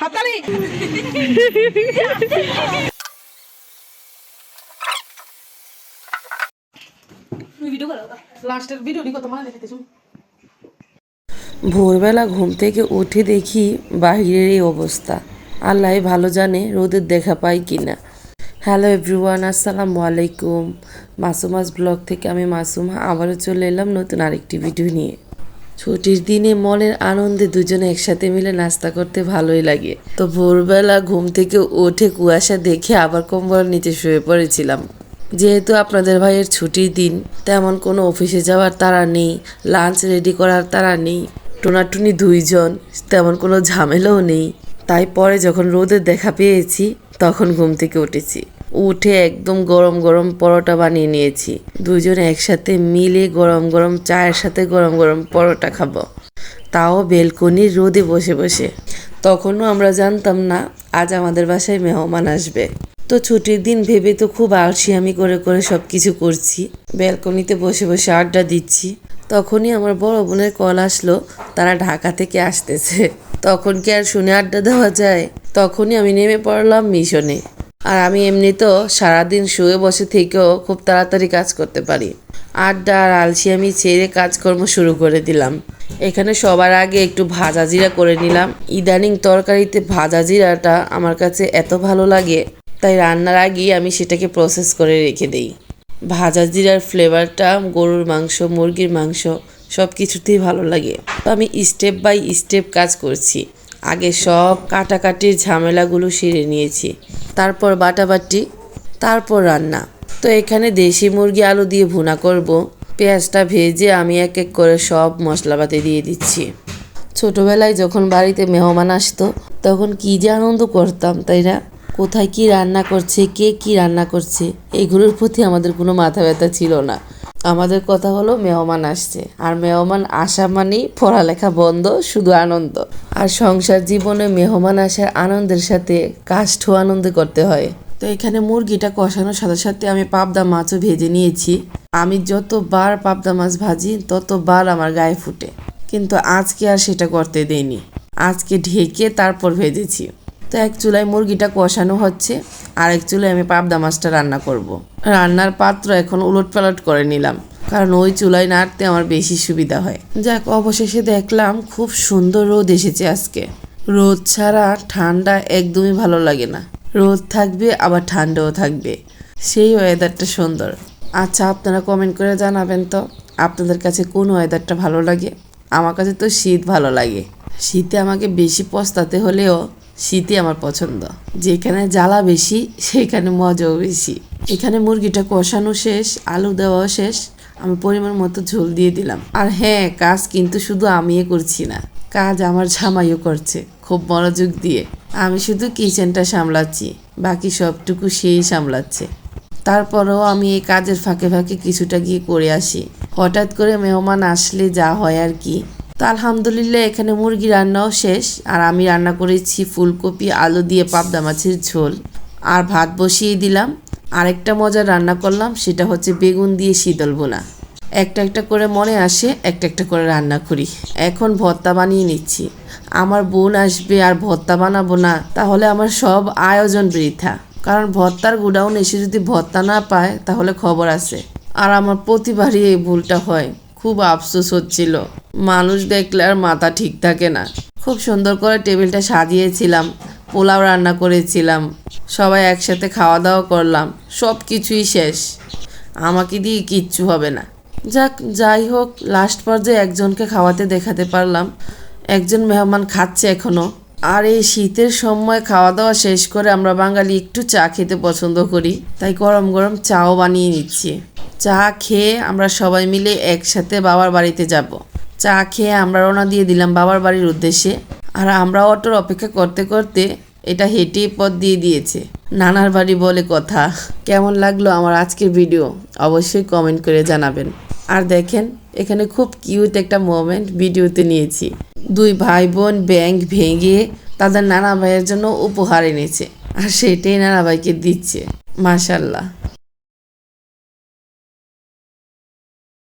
হাতালি লাস্টের ভিডিওটি কত মানে দেখতেছো ভোরবেলা ঘুম থেকে উঠে দেখি বাহিরের এই অবস্থা। আল্লাহ ভালো জানে রোদের দেখা পাই কিনা। হ্যালো এভরিওয়ান আসসালামু আলাইকুম। মাসুমাস ব্লগ থেকে আমি মাসুমা আবারও চলে এলাম নতুন আরেকটি ভিডিও নিয়ে। ছুটির দিনে মনের আনন্দে দুজনে একসাথে মিলে নাস্তা করতে ভালোই লাগে। তো ভোরবেলা ঘুম থেকে ওঠে কুয়াশা দেখে আবার কম্বল নিচে শুয়ে পড়েছিলাম। যেহেতু আপনাদের ভাইয়ের ছুটির দিন, তেমন কোনো অফিসে যাওয়ার তারা নেই, লাঞ্চ রেডি করার তারা নেই, টোনাটুনি দুইজন, তেমন কোনো ঝামেলাও নেই। তাই পরে যখন রোদের দেখা পেয়েছি, তখন ঘুম থেকে উঠেছি। উঠে একদম গরম গরম পরোটা বানিয়ে নিয়েছি। দুজন একসাথে মিলে গরম গরম চায়ের সাথে গরম গরম পরোটা খাব। তাও বেলকনির রোদে বসে বসে। তখনও আমরা জানতাম না, আজ আমাদের বাসায় মেহমান আসবে। তো ছুটির দিন ভেবে তো খুব আলসিয়ামি করে করে সব কিছু করছি। ব্যালকনিতে বসে বসে আড্ডা দিচ্ছি। তখনই আমার বড় বোনের কল আসলো, তারা ঢাকা থেকে আসতেছে। তখন কি আর শুনে আড্ডা দেওয়া যায়? তখনই আমি নেমে পড়লাম মিশনে। আর আমি এমনিতেও সারাদিন শুয়ে বসে থেকেও খুব তাড়াতাড়ি কাজ করতে পারি। আড্ডা আর আলসিয়ামি ছেড়ে কাজকর্ম শুরু করে দিলাম। এখানে সবার আগে একটু ভাজা জিরা করে নিলাম। ইদানিং তরকারিতে ভাজা জিরাটা আমার কাছে এত ভালো লাগে, তাই রান্নার আগেই আমি সেটাকে প্রসেস করে রেখে দেই। ভাজা জিরার ফ্লেভারটা গরুর মাংস, মুরগির মাংস সব কিছুতেই ভালো লাগে। তো আমি স্টেপ বাই স্টেপ কাজ করছি। আগে সব কাটাকাটির ঝামেলাগুলো সেরে নিয়েছি। তারপর বাটাবাটি, তারপর রান্না। তো এখানে দেশি মুরগি আলু দিয়ে ভুনা করব। পেঁয়াজটা ভেজে আমি এক এক করে সব মশলাপাতি দিয়ে দিচ্ছি। ছোটোবেলায় যখন বাড়িতে মেহমান আসতো, তখন কি যে আনন্দ করতাম, তাই না? কোথায় কি রান্না করছে, কে কি রান্না করছে, এগুলোর প্রতি আমাদের কোনো মাথা ব্যথা ছিল না। আমাদের কথা হলো মেহমান আসছে। আর মেহমান আসা মানেই পড়ালেখা বন্ধ, শুধু আনন্দ। আর সংসার জীবনে মেহমান আসার আনন্দের সাথে কাষ্ঠ আনন্দ করতে হয়। তো এখানে মুরগিটা কষানোর সাথে সাথে আমি পাবদা মাছও ভেজে নিয়েছি। আমি যতবার পাবদা মাছ ভাজি, ততবার আমার গায়ে ফুটে। কিন্তু আজকে আর সেটা করতে দেইনি। আজকে ঢেকে তারপর ভেজেছি। তো এক চুলায় মুরগিটা কষানো হচ্ছে। আর এক চুলায় আমি পাবদা মাছটা রান্না করব। রান্নার পাত্র এখন উলট পালট করে নিলাম, কারণ ওই চুলায় নাড়তে আমার বেশি সুবিধা হয়। যাক, অবশেষে দেখলাম খুব সুন্দর রোদ এসেছে আজকে। রোদ ছাড়া ঠান্ডা একদমই ভালো লাগে না। রোদ থাকবে, আবার ঠান্ডাও থাকবে। সেই ওয়েদারটা সুন্দর। আচ্ছা আপনারা কমেন্ট করে জানাবেন তো, আপনাদের কাছে কোন ওয়েদারটা ভালো লাগে? আমার কাছে তো শীত ভালো লাগে। শীতে আমাকে বেশি পস্তাতে হলেও শীতই আমার পছন্দ। যেখানে জ্বালা বেশি, সেখানে মজাও বেশি। এখানে মুরগিটা কষানো শেষ, আলু দেওয়াও শেষ, আমি পরিমাণ মতো ঝোল দিয়ে দিলাম। আর হ্যাঁ কাজ কিন্তু শুধু আমিও করছি না, কাজ আমার জামাইও করছে, খুব মনোযোগ দিয়ে। আমি শুধু কিচেনটা সামলাচ্ছি, বাকি সবটুকু সেই সামলাচ্ছে। তারপরেও আমি এই কাজের ফাঁকে ফাঁকে কিছুটা গিয়ে করে আসি। হঠাৎ করে মেহমান আসলে যা হয় আর কি তো আলহামদুলিল্লাহ, এখানে মুরগি রান্নাও শেষ। আর আমি রান্না করেছি ফুলকপি, আলু দিয়ে পাবদা মাছের ঝোল। আর ভাত বসিয়ে দিলাম। আরেকটা মজার রান্না করলাম, সেটা হচ্ছে বেগুন দিয়ে শীতল বোনা একটা একটা করে মনে আসে, একটা একটা করে রান্না করি। এখন ভর্তা বানিয়ে নিচ্ছি। আমার বোন আসবে আর ভর্তা বানাবো না, তাহলে আমার সব আয়োজন বৃথা। কারণ ভর্তার গুডাউন এসে যদি ভর্তা না পায়, তাহলে খবর আছে। আর আমার প্রতিবারই এই ভুলটা হয়। খুব আফসোস হচ্ছিল। মানুষ দেখলে আর মাথা ঠিক থাকে না। খুব সুন্দর করে টেবিলটা সাজিয়েছিলাম, পোলাও রান্না করেছিলাম, সবাই একসাথে খাওয়া দাওয়া করলাম সব কিছুই শেষ। আমাকে দিয়ে কিচ্ছু হবে না। যাক, যাই হোক লাস্ট পর্যায়ে একজনকে খাওয়াতে দেখাতে পারলাম। একজন মেহমান খাচ্ছে এখনও। আর এই শীতের সময় খাওয়া দাওয়া শেষ করে আমরা বাঙালি একটু চা খেতে পছন্দ করি, তাই গরম গরম চাও বানিয়ে নিচ্ছি। চা খেয়ে আমরা সবাই মিলে একসাথে বাবার বাড়িতে যাব। চা খেয়ে আমরা রওনা দিয়ে দিলাম বাবার বাড়ির উদ্দেশ্যে। আর আমরা অটোর অপেক্ষা করতে করতে এটা হেঁটে পথ দিয়ে দিয়েছে। নানার বাড়ি বলে কথা। কেমন লাগল আমার আজকের ভিডিও? অবশ্যই কমেন্ট করে জানাবেন। আর দেখেন, এখানে খুব কিউট একটা মোমেন্ট ভিডিওতে নিয়েছি। দুই ভাই বোন ব্যাংক ভেঙে তাদের নানা ভাইয়ের জন্য উপহার এনেছে। আর সেটাই নানা ভাইকে দিচ্ছে। মাশাল্লাহ।